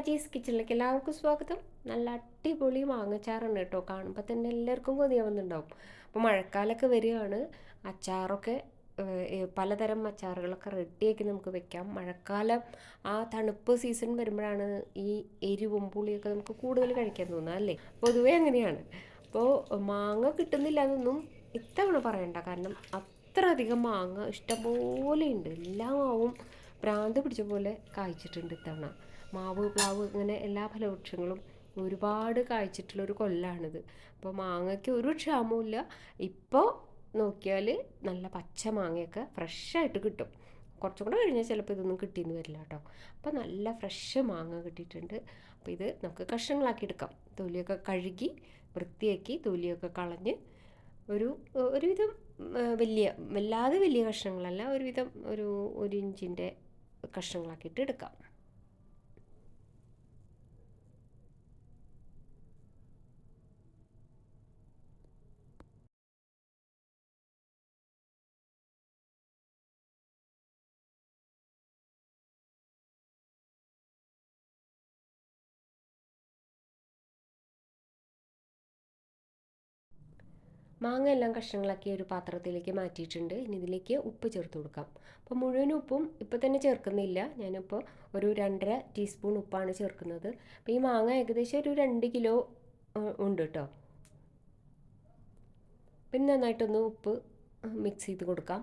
ഷാജീസ് കിച്ചണിലേക്ക് എല്ലാവർക്കും സ്വാഗതം. നല്ല അടിപൊളി മാങ്ങച്ചാറാണ് കേട്ടോ. കാണുമ്പോൾ തന്നെ എല്ലാവർക്കും കൊതിയാവുന്നുണ്ടാവും. അപ്പോൾ മഴക്കാലമൊക്കെ വരികയാണ്. അച്ചാറൊക്കെ പലതരം അച്ചാറുകളൊക്കെ റെഡിയാക്കി നമുക്ക് വെക്കാം. മഴക്കാലം ആ തണുപ്പ് സീസൺ വരുമ്പോഴാണ് ഈ എരിവും പുളിയൊക്കെ നമുക്ക് കൂടുതൽ കഴിക്കാൻ തോന്നുക അല്ലേ? പൊതുവേ അങ്ങനെയാണ്. അപ്പോൾ മാങ്ങ കിട്ടുന്നില്ല എന്നൊന്നും ഇത്തവണ പറയണ്ട. കാരണം അത്ര അധികം മാങ്ങ ഇഷ്ടംപോലെ ഉണ്ട്. എല്ലാ മാവും ഭ്രാന്ത് പിടിച്ച പോലെ കായ്ച്ചിട്ടുണ്ട് ഇത്തവണ. മാവ് പ്ലാവ് ഇങ്ങനെ എല്ലാ ഫലവൃക്ഷങ്ങളും ഒരുപാട് കായ്ച്ചിട്ടുള്ളൊരു കൊല്ലാണിത്. അപ്പോൾ മാങ്ങയ്ക്ക് ഒരു ക്ഷാമവും ഇപ്പോൾ നോക്കിയാൽ നല്ല പച്ച മാങ്ങയൊക്കെ ഫ്രഷായിട്ട് കിട്ടും. കുറച്ചും കൂടെ കഴിഞ്ഞാൽ ചിലപ്പോൾ ഇതൊന്നും കിട്ടിയെന്ന് വരില്ല കേട്ടോ. അപ്പോൾ നല്ല ഫ്രഷ് മാങ്ങ കിട്ടിയിട്ടുണ്ട്. അപ്പോൾ ഇത് നമുക്ക് കഷ്ണങ്ങളാക്കി എടുക്കാം. തൊലിയൊക്കെ കഴുകി വൃത്തിയാക്കി തൊലിയൊക്കെ കളഞ്ഞ് ഒരു ഒരുവിധം വലിയ വല്ലാതെ വലിയ കഷ്ണങ്ങളല്ല ഒരുവിധം ഒരു ഒരു ഇഞ്ചിന്റെ കഷ്ണങ്ങളാക്കിയിട്ട് എടുക്കാം. മാങ്ങ എല്ലാം കഷ്ണങ്ങളാക്കി ഒരു പാത്രത്തിലേക്ക് മാറ്റിയിട്ടുണ്ട്. ഇനി ഇതിലേക്ക് ഉപ്പ് ചേർത്ത് കൊടുക്കാം. അപ്പോൾ മുഴുവൻ ഉപ്പും ഇപ്പോൾ തന്നെ ചേർക്കുന്നില്ല. ഞാനിപ്പോൾ ഒരു രണ്ടര ടീസ്പൂൺ ഉപ്പാണ് ചേർക്കുന്നത്. അപ്പോൾ ഈ മാങ്ങ ഏകദേശം ഒരു രണ്ട് കിലോ ഉണ്ട് കേട്ടോ പിന്നെ നന്നായിട്ടൊന്ന് ഉപ്പ് മിക്സ് ചെയ്ത് കൊടുക്കാം.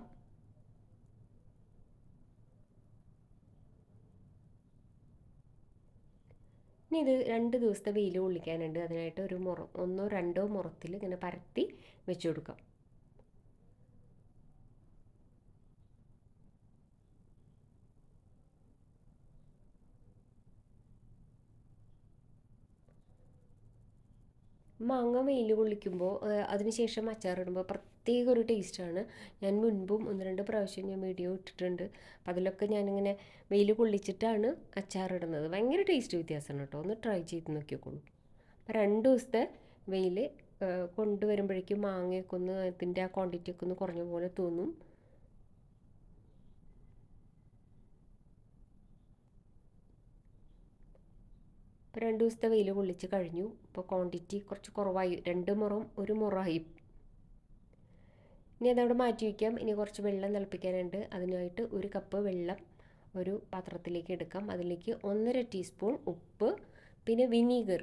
ഇനി ഇത് രണ്ട് ദിവസത്തെ വെയിൽ കൊള്ളിക്കാനുണ്ട്. അതിനായിട്ട് ഒരു മുറ ഒന്നോ രണ്ടോ മുറത്തിൽ ഇങ്ങനെ പരത്തി വെച്ച് കൊടുക്കാം. മാങ്ങ വെയിൽ കൊള്ളിക്കുമ്പോൾ അതിനുശേഷം അച്ചാറിടുമ്പോൾ പ്രത്യേക ഒരു ടേസ്റ്റാണ് ഞാൻ മുൻപും ഒന്ന് രണ്ട് പ്രാവശ്യം ഞാൻ വീഡിയോ ഇട്ടിട്ടുണ്ട്. അപ്പം അതിലൊക്കെ ഞാനിങ്ങനെ വെയിൽ കൊള്ളിച്ചിട്ടാണ് അച്ചാറിടുന്നത് ഭയങ്കര ടേസ്റ്റ് വ്യത്യാസമാണ് കേട്ടോ. ഒന്ന് ട്രൈ ചെയ്ത് നോക്കിയോളൂ അപ്പം രണ്ട് ദിവസത്തെ വെയിൽ കൊണ്ടുവരുമ്പോഴേക്കും മാങ്ങയൊക്കെ ഒന്ന് അതിന്റെ ആ ക്വാണ്ടിറ്റി ഒക്കെ ഒന്ന് കുറഞ്ഞ പോലെ തോന്നും. ഇപ്പോൾ രണ്ട് ദിവസത്തെ വെയിൽ കൊള്ളിച്ച് കഴിഞ്ഞു. ഇപ്പോൾ ക്വാണ്ടിറ്റി കുറച്ച് കുറവായി. രണ്ട് മുറം ഒരു മുറായി. ഇനി അതവിടെ മാറ്റി വയ്ക്കാം ഇനി കുറച്ച് വെള്ളം തിളപ്പിക്കാനുണ്ട്. അതിനായിട്ട് ഒരു കപ്പ് വെള്ളം ഒരു പാത്രത്തിലേക്ക് എടുക്കാം. അതിലേക്ക് ഒന്നര ടീസ്പൂൺ ഉപ്പ് പിന്നെ വിനീഗർ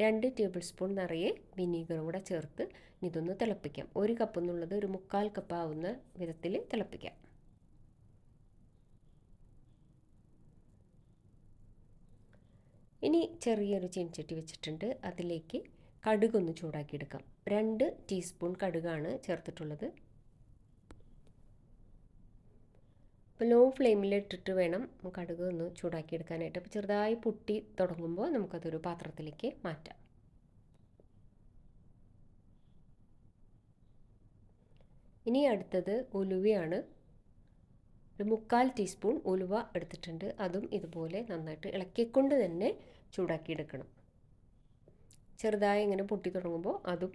രണ്ട് ടേബിൾ സ്പൂൺ നിറയെ വിനീഗറും കൂടെ ചേർത്ത് ഇതൊന്ന് തിളപ്പിക്കാം. ഒരു കപ്പ് എന്നുള്ളത് ഒരു മുക്കാൽ കപ്പ് ആവുന്ന വിധത്തിൽ തിളപ്പിക്കാം. ഇനി ചെറിയൊരു ചീൻചട്ടി വെച്ചിട്ടുണ്ട്. അതിലേക്ക് കടുകൊന്ന് ചൂടാക്കിയെടുക്കാം. രണ്ട് ടീസ്പൂൺ കടുകാണ് ചേർത്തിട്ടുള്ളത്. ഇപ്പോൾ ലോ ഫ്ലെയിമിൽ ഇട്ടിട്ട് വേണം കടുക് ഒന്ന് ചൂടാക്കി എടുക്കാനായിട്ട് അപ്പോൾ ചെറുതായി പൊട്ടി തുടങ്ങുമ്പോൾ നമുക്കതൊരു പാത്രത്തിലേക്ക് മാറ്റാം. ഇനി അടുത്തത് ഉലുവയാണ്. ഒരു മുക്കാൽ ടീസ്പൂൺ ഉലുവ എടുത്തിട്ടുണ്ട്. അതും ഇതുപോലെ നന്നായിട്ട് ഇളക്കിക്കൊണ്ട് തന്നെ ചൂടാക്കിയെടുക്കണം. ചെറുതായി ഇങ്ങനെ പൊട്ടി തുടങ്ങുമ്പോൾ അതും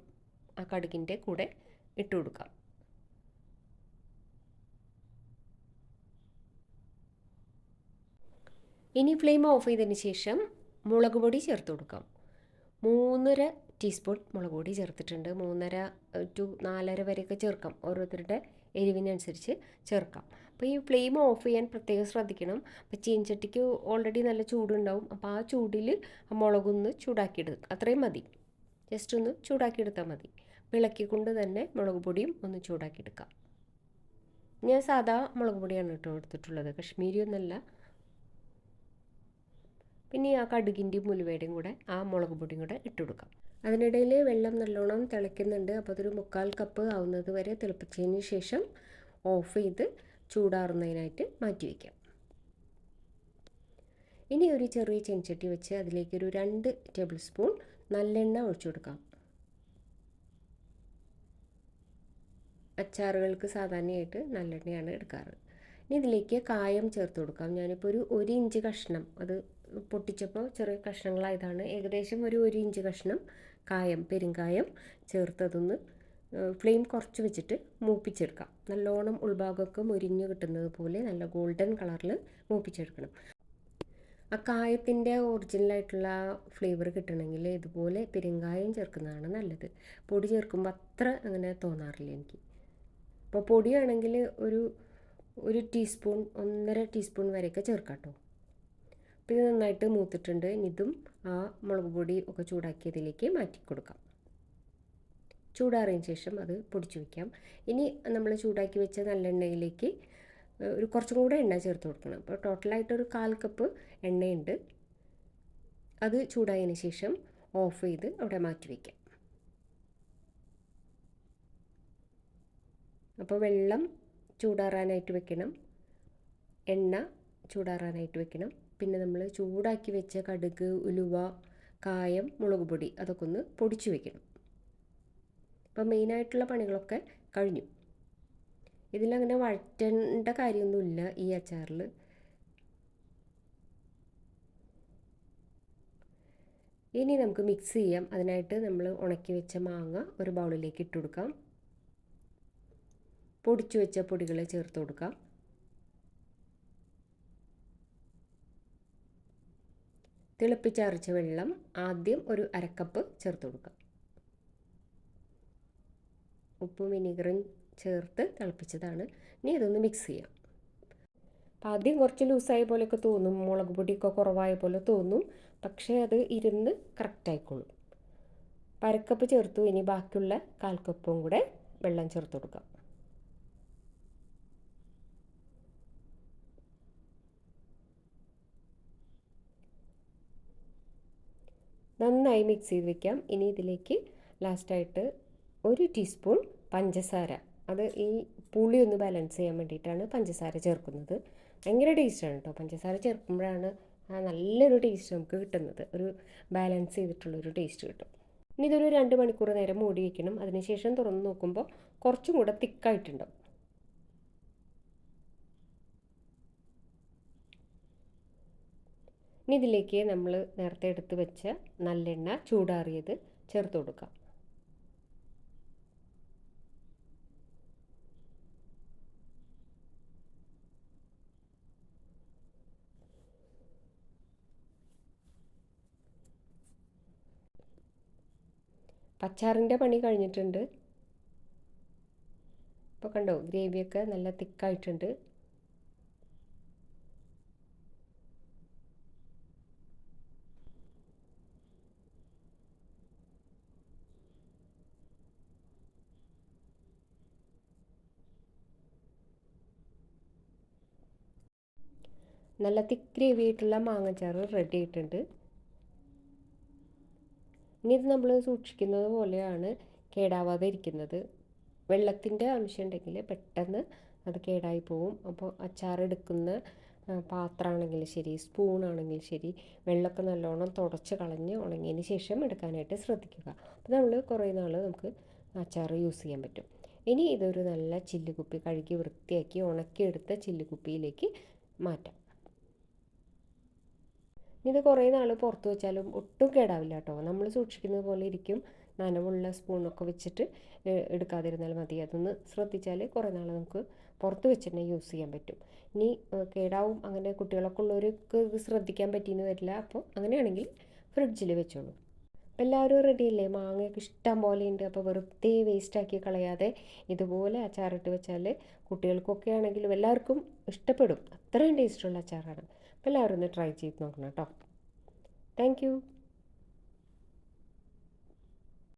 ആ കടുകിന്റെ കൂടെ ഇട്ട് കൊടുക്കാം. ഇനി ഫ്ലെയിം ഓഫ് ചെയ്തതിന് ശേഷം മുളക് പൊടി ചേർത്ത് കൊടുക്കാം. മൂന്നര ടീസ്പൂൺ മുളക് പൊടി ചേർത്തിട്ടുണ്ട്. മൂന്നര ടു നാലര വരെയൊക്കെ ചേർക്കാം. ഓരോരുത്തരുടെ എരിവിനനുസരിച്ച് ചേർക്കാം. അപ്പോൾ ഈ ഫ്ലെയിം ഓഫ് ചെയ്യാൻ പ്രത്യേകം ശ്രദ്ധിക്കണം. അപ്പോൾ ചീൻചട്ടിക്ക് ഓൾറെഡി നല്ല ചൂടുണ്ടാവും. അപ്പോൾ ആ ചൂടിൽ മുളകൊന്ന് ചൂടാക്കിയെടുക്കുക അത്രയും മതി. ജസ്റ്റ് ഒന്ന് ചൂടാക്കിയെടുത്താൽ മതി. വിളക്കിക്കൊണ്ട് തന്നെ മുളക് പൊടിയും ഒന്ന് ചൂടാക്കിയെടുക്കാം. ഞാൻ സാധാ മുളക് പൊടിയാണ് കേട്ടോ എടുത്തിട്ടുള്ളത്. കശ്മീരി ഒന്നല്ല. പിന്നെ ആ കടുകിന്റെയും മുലുവയുടെയും കൂടെ ആ മുളക് പൊടിയും കൂടെ ഇട്ട് കൊടുക്കാം. അതിനിടയിൽ വെള്ളം നല്ലോണം തിളയ്ക്കുന്നുണ്ട്. അപ്പോൾ അതൊരു മുക്കാൽ കപ്പ് ആവുന്നത് വരെ തിളപ്പിച്ചതിന് ശേഷം ഓഫ് ചെയ്ത് ചൂടാറുന്നതിനായിട്ട് മാറ്റി വയ്ക്കാം. ഇനി ഒരു ചെറിയ ചെഞ്ചട്ടി വെച്ച് അതിലേക്കൊരു രണ്ട് ടേബിൾ സ്പൂൺ നല്ലെണ്ണ ഒഴിച്ചു കൊടുക്കാം. അച്ചാറുകൾക്ക് സാധാരണയായിട്ട് നല്ലെണ്ണയാണ് എടുക്കാറ്. ഇനി ഇതിലേക്ക് കായം ചേർത്ത് കൊടുക്കാം. ഞാനിപ്പോൾ ഒരു ഒരു ഇഞ്ച് കഷ്ണം അത് പൊട്ടിച്ചപ്പോൾ ചെറിയ കഷ്ണങ്ങളായതാണ്. ഏകദേശം ഒരു ഒരു ഇഞ്ച് കഷ്ണം കായം പെരുങ്കായം ചേർത്തതൊന്ന് ഫ്ലെയിം കുറച്ച് വെച്ചിട്ട് മൂപ്പിച്ചെടുക്കാം. നല്ലോണം ഉൾഭാഗമൊക്കെ മുരിഞ്ഞ് കിട്ടുന്നത് പോലെ നല്ല ഗോൾഡൻ കളറിൽ മൂപ്പിച്ചെടുക്കണം. ആ കായത്തിന്റെ ഒറിജിനലായിട്ടുള്ള ഫ്ലേവർ കിട്ടണമെങ്കിൽ ഇതുപോലെ പെരുങ്കായം ചേർക്കുന്നതാണ് നല്ലത്. പൊടി ചേർക്കുമ്പോൾ അത്ര അങ്ങനെ തോന്നാറില്ല എനിക്ക്. അപ്പോൾ പൊടിയാണെങ്കിൽ ഒരു ഒരു ടീസ്പൂൺ ഒന്നര ടീസ്പൂൺ വരെയൊക്കെ ചേർക്കാം കേട്ടോ. ഇത് നന്നായിട്ട് മൂത്തിട്ടുണ്ട്. ഇനി ഇതും ആ മുളക് പൊടി ഒക്കെ ചൂടാക്കിയതിലേക്ക് മാറ്റി കൊടുക്കാം ചൂടാറിയതിന് ശേഷം അത് പൊടിച്ചു വയ്ക്കാം ഇനി നമ്മൾ ചൂടാക്കി വെച്ച നല്ലെണ്ണയിലേക്ക് ഒരു കുറച്ചും കൂടെ എണ്ണ ചേർത്ത് കൊടുക്കണം. അപ്പോൾ ടോട്ടലായിട്ടൊരു കാൽ കപ്പ് എണ്ണയുണ്ട്. അത് ചൂടായതിന് ശേഷം ഓഫ് ചെയ്ത് അവിടെ മാറ്റി വയ്ക്കാം അപ്പോൾ വെള്ളം ചൂടാറാനായിട്ട് വെക്കണം. എണ്ണ ചൂടാറാനായിട്ട് വെക്കണം. പിന്നെ നമ്മൾ ചൂടാക്കി വെച്ച കടുക് ഉലുവ കായം മുളക് പൊടി അതൊക്കെ ഒന്ന് പൊടിച്ചു വെക്കണം. അപ്പോൾ മെയിനായിട്ടുള്ള പണികളൊക്കെ കഴിഞ്ഞു. ഇതിലങ്ങനെ വഴറ്റേണ്ട കാര്യമൊന്നുമില്ല ഈ അച്ചാറിൽ. ഇനി നമുക്ക് മിക്സ് ചെയ്യാം. അതിനായിട്ട് നമ്മൾ ഉണക്കി വെച്ച മാങ്ങ ഒരു ബൗളിലേക്ക് ഇട്ട് കൊടുക്കാം. പൊടിച്ചു വെച്ച പൊടികൾ ചേർത്ത് കൊടുക്കാം. തിളപ്പിച്ചരച്ച വെള്ളം ആദ്യം ഒരു അരക്കപ്പ് ചേർത്ത് കൊടുക്കാം ഉപ്പും വിനീഗറും ചേർത്ത് തിളപ്പിച്ചതാണ്. ഇനി ഇതൊന്ന് മിക്സ് ചെയ്യാം. അപ്പം ആദ്യം കുറച്ച് ലൂസായ പോലെയൊക്കെ തോന്നും മുളക് പൊടിയൊക്കെ കുറവായ പോലെ തോന്നും പക്ഷേ അത് ഇരുന്ന് കറക്റ്റായിക്കോളും അരക്കപ്പ് ചേർത്തു ഇനി ബാക്കിയുള്ള കാൽ കപ്പും കൂടെ വെള്ളം ചേർത്ത് കൊടുക്കാം. നന്നായി മിക്സ് ചെയ്ത് വെക്കാം. ഇനി ഇതിലേക്ക് ലാസ്റ്റായിട്ട് ഒരു ടീസ്പൂൺ പഞ്ചസാര. അത് ഈ പുളി ഒന്ന് ബാലൻസ് ചെയ്യാൻ വേണ്ടിയിട്ടാണ് പഞ്ചസാര ചേർക്കുന്നത്. ഭയങ്കര ടേസ്റ്റാണ് കേട്ടോ പഞ്ചസാര ചേർക്കുമ്പോഴാണ് ആ നല്ലൊരു ടേസ്റ്റ് നമുക്ക് കിട്ടുന്നത്. ഒരു ബാലൻസ് ചെയ്തിട്ടുള്ളൊരു ടേസ്റ്റ് കിട്ടും. ഇനി ഇതൊരു രണ്ട് മണിക്കൂർ നേരം മൂടി വയ്ക്കണം അതിനുശേഷം തുറന്ന് നോക്കുമ്പോൾ കുറച്ചും കൂടെ തിക്കായിട്ടുണ്ടാവും ഇനി ഇതിലേക്ക് നമ്മൾ നേരത്തെ എടുത്ത് വെച്ച നല്ലെണ്ണ ചൂടാറിയത് ചേർത്ത് കൊടുക്കാം. അച്ചാറിന്റെ പണി കഴിഞ്ഞിട്ടുണ്ട്. ഇപ്പോൾ കണ്ടോ ഗ്രേവിയൊക്കെ നല്ല തിക്കായിട്ടുണ്ട്. നല്ല തിക്ക് ഗ്രേവി മാങ്ങച്ചാറ് റെഡി ആയിട്ടുണ്ട്. ഇനി ഇത് നമ്മൾ സൂക്ഷിക്കുന്നത് പോലെയാണ് കേടാവാതെ ഇരിക്കുന്നത്. വെള്ളത്തിന്റെ അംശം ഉണ്ടെങ്കിൽ പെട്ടെന്ന് അത് കേടായി പോവും. അപ്പോൾ അച്ചാർ എടുക്കുന്ന പാത്രമാണെങ്കിലും ശരി സ്പൂണാണെങ്കിലും ശരി വെള്ളമൊക്കെ നല്ലോണം തുടച്ച് കളഞ്ഞ് ഉണങ്ങിയതിന് ശേഷം എടുക്കാനായിട്ട് ശ്രദ്ധിക്കുക. അപ്പോൾ നമ്മൾ കുറേ നാൾ നമുക്ക് അച്ചാർ യൂസ് ചെയ്യാൻ പറ്റും. ഇനി ഇതൊരു നല്ല ചില്ലുകുപ്പി കഴുകി വൃത്തിയാക്കി ഉണക്കിയെടുത്ത ചില്ലുകുപ്പിയിലേക്ക് മാറ്റാം. ഇത് കുറേ നാൾ പുറത്ത് വെച്ചാലും ഒട്ടും കേടാവില്ല കേട്ടോ. നമ്മൾ സൂക്ഷിക്കുന്നത് പോലെ ഇരിക്കും. നനവുള്ള സ്പൂണൊക്കെ വെച്ചിട്ട് എടുക്കാതിരുന്നാൽ മതി. അതൊന്ന് ശ്രദ്ധിച്ചാൽ കുറേ നാൾ നമുക്ക് പുറത്ത് വെച്ച് തന്നെ യൂസ് ചെയ്യാൻ പറ്റും. ഇനി കേടാവും അങ്ങനെ കുട്ടികളൊക്കെ ഉള്ളവർക്ക് ഇത് ശ്രദ്ധിക്കാൻ പറ്റിയെന്ന് വരില്ല. അപ്പോൾ അങ്ങനെയാണെങ്കിൽ ഫ്രിഡ്ജിൽ വെച്ചോളൂ. അപ്പോൾ എല്ലാവരും റെഡിയല്ലേ മാങ്ങയൊക്കെ ഇഷ്ടം പോലെ ഉണ്ട്. അപ്പോൾ വെറുതെ വേസ്റ്റാക്കി കളയാതെ ഇതുപോലെ അച്ചാറിട്ട് വെച്ചാൽ കുട്ടികൾക്കൊക്കെ ആണെങ്കിലും എല്ലാവർക്കും ഇഷ്ടപ്പെടും. അത്രയും ടേസ്റ്റുള്ള അച്ചാറാണ്. എല്ലാവരും ഒന്ന് ട്രൈ ചെയ്ത് നോക്കണം കേട്ടോ. താങ്ക്